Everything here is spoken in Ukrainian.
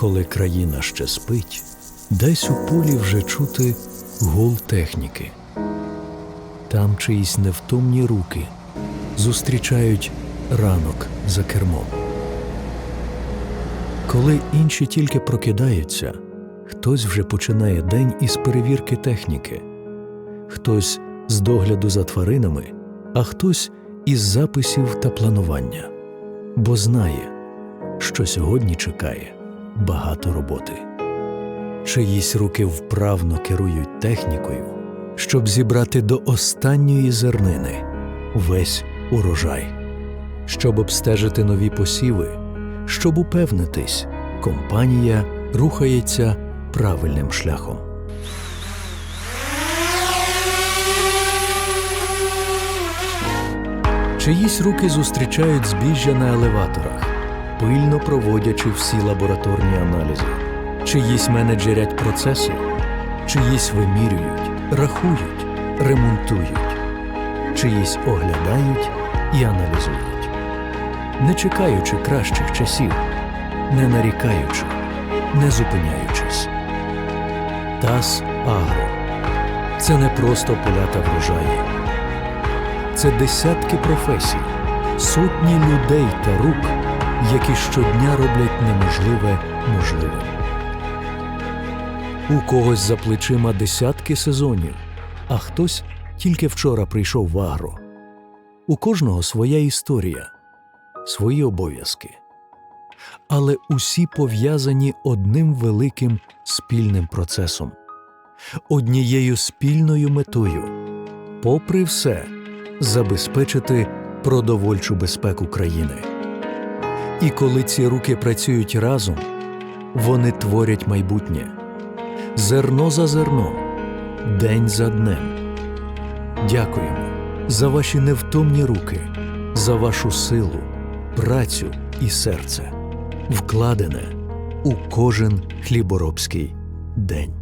Коли країна ще спить, десь у полі вже чути гул техніки. Там чиїсь невтомні руки зустрічають ранок за кермом. Коли інші тільки прокидаються, хтось вже починає день із перевірки техніки, хтось з догляду за тваринами, а хтось із записів та планування, бо знає, що сьогодні чекає багато роботи. Чиїсь руки вправно керують технікою, щоб зібрати до останньої зернини весь урожай, щоб обстежити нові посіви, щоб упевнитись, компанія рухається правильним шляхом. Чиїсь руки зустрічають збіжжя на елеваторах, пильно проводячи всі лабораторні аналізи. Чиїсь менеджерять процеси, чиїсь вимірюють, рахують, ремонтують, чиїсь оглядають і аналізують, не чекаючи кращих часів, не нарікаючи, не зупиняючись. ТАС Агро це не просто поля та врожаї. Це десятки професій, сотні людей та рук, які щодня роблять неможливе можливим. У когось за плечима десятки сезонів, а хтось тільки вчора прийшов в агро. У кожного своя історія, свої обов'язки. Але усі пов'язані одним великим спільним процесом, однією спільною метою, попри все, забезпечити продовольчу безпеку країни. І коли ці руки працюють разом, вони творять майбутнє зерно за зерном, день за днем. Дякуємо за ваші невтомні руки, за вашу силу, працю і серце, вкладене у кожен хліборобський день.